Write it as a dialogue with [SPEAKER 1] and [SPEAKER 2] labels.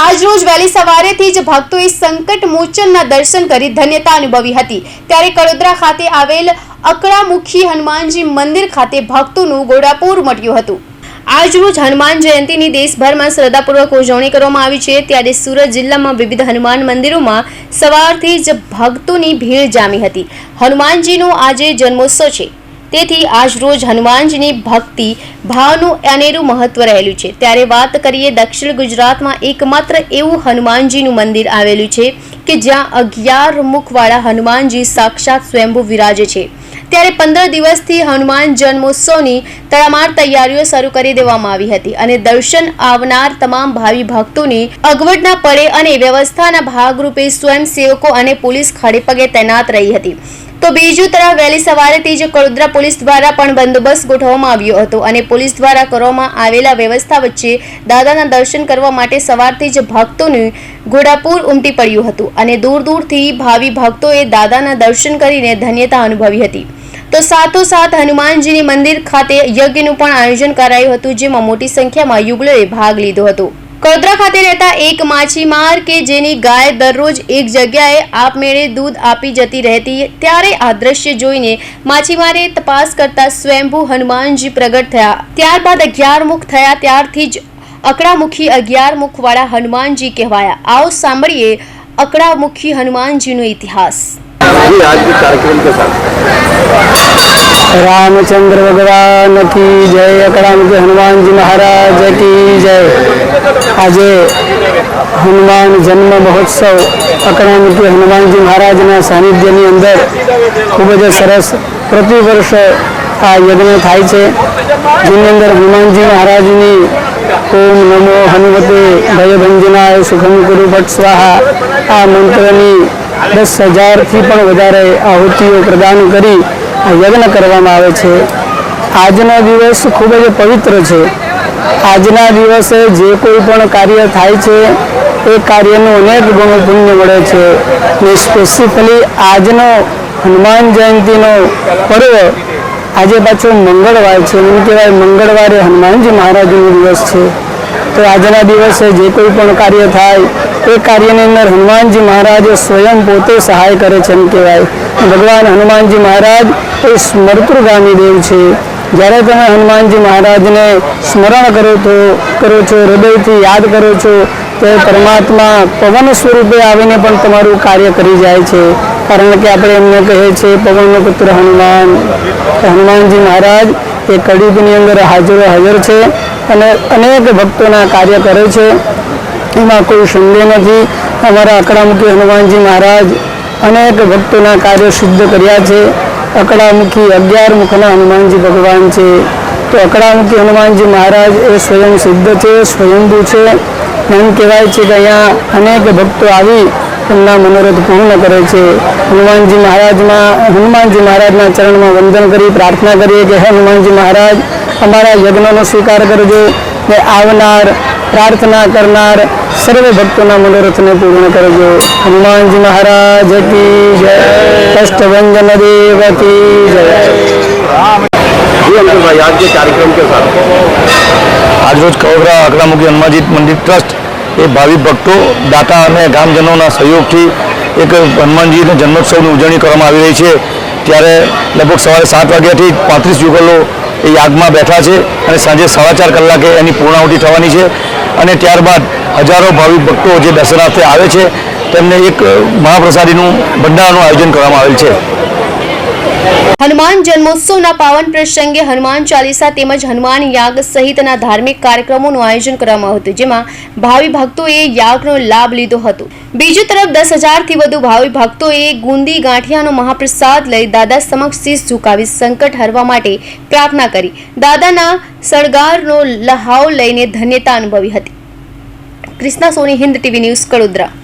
[SPEAKER 1] આજરોજ વહેલી સવારેથી જ ભક્તોએ સંકટ મોચનના દર્શન કરી ધન્યતા અનુભવી હતી. ત્યારે કડોદરા ખાતે આવેલ અકળામુખી હનુમાનજી મંદિર ખાતે ભક્તોનું ગોડાપૂર મટ્યું હતું. આજરોજ હનુમાન જયંતીની દેશભરમાં શ્રદ્ધાપૂર્વક ઉજવણી કરવામાં આવી છે. ત્યારે સુરત જિલ્લામાં વિવિધ હનુમાન મંદિરોમાં સવારથી જ ભક્તોની ભીડ જામી હતી. હનુમાનજીનો આજે જન્મોત્સવ છે. તેથી આજરોજ હનુમાનજીની ભક્તિ, ભાવનું અનેરું મહત્વ રહેલું છે. ત્યારે વાત કરીએ દક્ષિણ ગુજરાતમાં એકમાત્ર એવું હનુમાનજીનું મંદિર આવેલું છે કે જ્યાં અગિયાર મુખવાળા હનુમાનજી સાક્ષાત સ્વયંભૂ વિરાજે છે. ત્યારે પંદર દિવસથી હનુમાન જન્મોત્સવની તડામાર તૈયારીઓ શરૂ કરી દેવામાં આવી હતી અને દર્શન આવનાર તમામ ભાવિ ભક્તોને અગવડ ના પડે અને વ્યવસ્થાના ભાગરૂપે સ્વયંસેવકો અને પોલીસ ખડેપગે તૈનાત રહી હતી. તો બીજું તરફ વહેલી સવારેથી જ કડોદરા પોલીસ દ્વારા પણ બંદોબસ્ત ગોઠવવામાં આવ્યો હતો અને પોલીસ દ્વારા કરવામાં આવેલા વ્યવસ્થા વચ્ચે દાદાના દર્શન કરવા માટે સવારથી જ ભક્તોનું ઘોડાપુર ઉમટી પડ્યું હતું અને દૂર દૂરથી ભાવિ ભક્તોએ દાદાના દર્શન કરીને ધન્યતા અનુભવી હતી. તો સાથોસાથ હનુમાનજીની મંદિર ખાતે યજ્ઞનું પણ આયોજન કરાયું હતું, જેમાં મોટી સંખ્યામાં યુગલોએ ભાગ લીધો હતો. કડોદરા ખાતે રહેતા એક માછીમાર કે જેની ગાય દરરોજ એક જગ્યાએ આપમેળે દૂધ આપી જતી રહેતી, ત્યારે આ દ્રશ્ય જોઈને માછીમારે તપાસ કરતા સ્વયંભૂ હનુમાનજી પ્રગટ થયા. ત્યારબાદ અગિયાર મુખ થયા, ત્યારથી જ અકડામુખી અગિયાર મુખવાળા હનુમાનજી કહેવાયા. આવો સાંભળીએ અકડામુખી હનુમાનજીનો ઇતિહાસ.
[SPEAKER 2] जी आज के कार्यक्रम के साथ
[SPEAKER 3] रामचंद्र भगवान की जय अकड़ाम के हनुमान जी महाराज की जय આજે હનુમાન જન્મ મહોત્સવ અકળામુખી હનુમાનજી મહારાજના સાનિધ્યની અંદર ખૂબ જ સરસ પ્રતિ વર્ષ આ યજ્ઞ થાય છે જેની અંદર હનુમાનજી મહારાજની ઓમ નમો હનુમતે ભયભંજનાય સુખમ ગુરુ ભટ્ટ સ્વાહા આ મંત્રની દસ હજારથી પણ વધારે આહુતિઓ પ્રદાન કરી યજ્ઞ કરવામાં આવે છે. આજનો દિવસ ખૂબ જ પવિત્ર છે. આજના દિવસે જે કોઈ પણ કાર્ય થાય છે, એ કાર્યનું અનેક ગણું પુણ્ય મળે છે. ને સ્પેસિફલી આજનો હનુમાન જયંતિનો પર્વ આજે પાછો મંગળવાર છે. એમ કહેવાય મંગળવારે હનુમાનજી મહારાજનો દિવસ છે. તો આજના દિવસે જે કોઈ પણ કાર્ય થાય, એ કાર્યની અંદર હનુમાનજી મહારાજ સ્વયં પોતે સહાય કરે છે એમ કહેવાય. ભગવાન હનુમાનજી મહારાજ એ સ્મૃતૃગામી દેવ છે. જ્યારે તમે હનુમાનજી મહારાજને સ્મરણ કરો તો, કરો છો, હૃદયથી યાદ કરો છો તો પરમાત્મા પવન સ્વરૂપે આવીને પણ તમારું કાર્ય કરી જાય છે. કારણ કે આપણે એમને કહે છે પવનનો પુત્ર હનુમાન. હનુમાનજી મહારાજ એ કડીકની અંદર હાજર હાજર છે. અને અનેક ભક્તોના કાર્ય કરે છે. એમાં કોઈ સંદેહ નથી. અમારા અકળામુખી હનુમાનજી મહારાજ અનેક ભક્તોના કાર્ય સિદ્ધ કર્યા છે. અકળામુખી અગિયાર મુખના હનુમાનજી ભગવાન છે. તો અકળામુખી હનુમાનજી મહારાજ એ સ્વયં સિદ્ધ છે, સ્વયંભૂ છે. એમ કહેવાય છે કે અહીંયા અનેક ભક્તો આવી એમના મનોરથ પૂર્ણ કરે છે. હનુમાનજી મહારાજમાં, હનુમાનજી મહારાજના ચરણમાં વંદન કરી, પ્રાર્થના કરીએ કે હે હનુમાનજી મહારાજ અમારા યજ્ઞનો સ્વીકાર કરજો ને આવનાર પ્રાર્થના કરનાર સર્વે ભક્તોના મનોરથને પૂર્ણ કરજો હનુમાનજી મહારાજ કી જય કષ્ટભંજન દેવ કી જય
[SPEAKER 2] जी अंकल भाई आज के कार्यक्रम के साथ
[SPEAKER 4] આજરોજ કવોદરા અકરામુખી હનુમાનજી મંદિર ટ્રસ્ટ એ ભાવિક ભક્તો દાતા અને ગામજનોના સહયોગથી એક હનુમાનજીના જન્મોત્સવની ઉજવણી કરવામાં આવી રહી છે ત્યારે લગભગ સવારે સાત વાગ્યાથી પાંત્રીસ યુગલો એ યાગમાં બેઠા છે અને સાંજે સાડા ચાર કલાકે એની પૂર્ણાહુતિ થવાની છે અને ત્યારબાદ હજારો ભાવિક ભક્તો જે દર્શનાર્થે આવે છે તેમને એક મહાપ્રસાદીનું ભંડારાનું આયોજન કરવામાં આવેલ છે.
[SPEAKER 1] હનુમાન જન્મોત્સવના પાવન પ્રસંગે હનુમાન ચાલીસા તેમજ હનુમાન યાગ સહિતના ધાર્મિક કાર્યક્રમોનું આયોજન કરવામાં હતું, જેમાં ભાવિ ભક્તોએ યાગનો લાભ લીધો હતો. બીજી તરફ દસ હજારથી વધુ ભાવિ ભક્તોએ ગુંદી ગાંઠિયાનો મહાપ્રસાદ લઈ દાદા સમક્ષ શીશ ઝુકાવી સંકટ હરવા માટે પ્રાર્થના કરી. દાદાના સળગારનો લહાવ લઈને ધન્યતા અનુભવી હતી. Krishna Soni, Hind TV news, Kadodara.